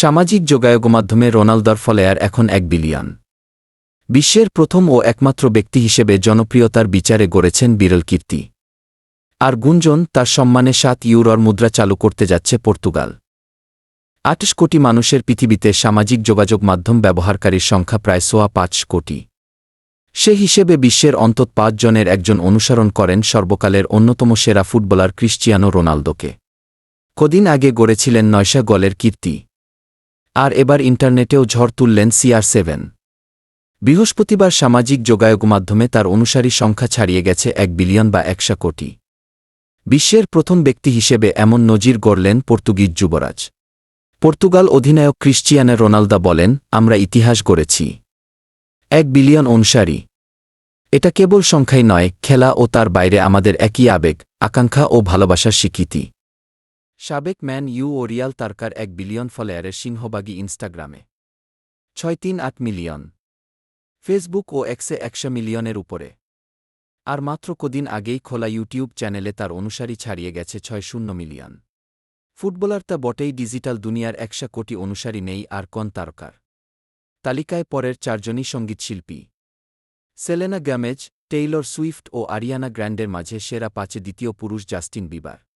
সামাজিক যোগাযোগ মাধ্যমে রোনালদোর ফলোয়ার এখন এক বিলিয়ন। বিশ্বের প্রথম ও একমাত্র ব্যক্তি হিসেবে জনপ্রিয়তার বিচারে গড়েছেন বিরল কীর্তি। আর গুঞ্জন, তার সম্মানে সাত ইউরোর মুদ্রা চালু করতে যাচ্ছে পর্তুগাল। আটশ কোটি মানুষের পৃথিবীতে সামাজিক যোগাযোগ মাধ্যম ব্যবহারকারীর সংখ্যা প্রায় সোয়া পাঁচ কোটি। সে হিসেবে বিশ্বের অন্তত পাঁচজনের একজন অনুসরণ করেন সর্বকালের অন্যতম সেরা ফুটবলার ক্রিশ্চিয়ানো রোনালদোকে। কদিন আগে গড়েছিলেন নয়শা গলের কীর্তি। আর এবার ইন্টারনেটেও ঝড় তুললেন সিআর সেভেন বৃহস্পতিবার সামাজিক যোগাযোগ মাধ্যমে তার অনুসারী সংখ্যা ছাড়িয়ে গেছে এক বিলিয়ন বা একশো কোটি। বিশ্বের প্রথম ব্যক্তি হিসেবে এমন নজির গড়লেন পর্তুগিজ যুবরাজ। পর্তুগাল অধিনায়ক ক্রিশ্চিয়ানো রোনালদা বলেন, আমরা ইতিহাস গড়েছি। এক বিলিয়ন অনুসারী। এটা কেবল সংখ্যাই নয়, খেলা ও তার বাইরে আমাদের একই আবেগ, আকাঙ্ক্ষা ও ভালোবাসার স্বীকৃতি। সাবেক ম্যান ইউ ও রিয়াল তারকার এক বিলিয়ন ফলোয়ারের সিংহবাগী ইনস্টাগ্রামে। ছয় তিন আট মিলিয়ন। ফেসবুক ও এক্সে একশো মিলিয়নের উপরে। আর মাত্র কদিন আগেই খোলা ইউটিউব চ্যানেলে তার অনুসারী ছাড়িয়ে গেছে ছয় শূন্য মিলিয়ন। ফুটবলার তা বটেই ডিজিটাল দুনিয়ার একশো কোটি অনুসারী নেই আর কোন তারকার। তালিকায় পরের চারজনই সঙ্গীতশিল্পী। সেলেনা গ্যামেজ, টেইলর সুইফট ও আরিয়ানা গ্র্যান্ডের মাঝে সেরা পাঁচে দ্বিতীয় পুরুষ জাস্টিন বিবার।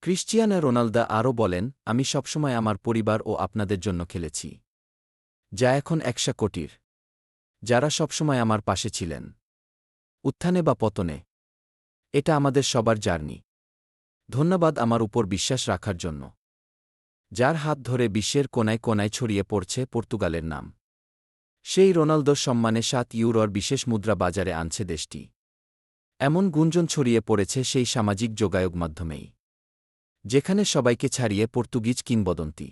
ক্রিশ্চিয়ানা রোনালদা আরও বলেন, আমি সবসময় আমার পরিবার ও আপনাদের জন্য খেলেছি। যা এখন একশা কোটির। যারা সবসময় আমার পাশে ছিলেন। উত্থানে বা পতনে। এটা আমাদের সবার জার্নি। ধন্যবাদ আমার উপর বিশ্বাস রাখার জন্য। যার হাত ধরে বিশ্বের কোনায় কোনায় ছড়িয়ে পড়ছে পর্তুগালের নাম। সেই রোনালদোর সম্মানে সাত ইউরোর বিশেষ মুদ্রা বাজারে আনছে দেশটি। এমন গুঞ্জন ছড়িয়ে পড়েছে সেই সামাজিক যোগাযোগ মাধ্যমেই। যেখানে সবাইকে ছাড়িয়ে পর্তুগিজ কিংবদন্তি।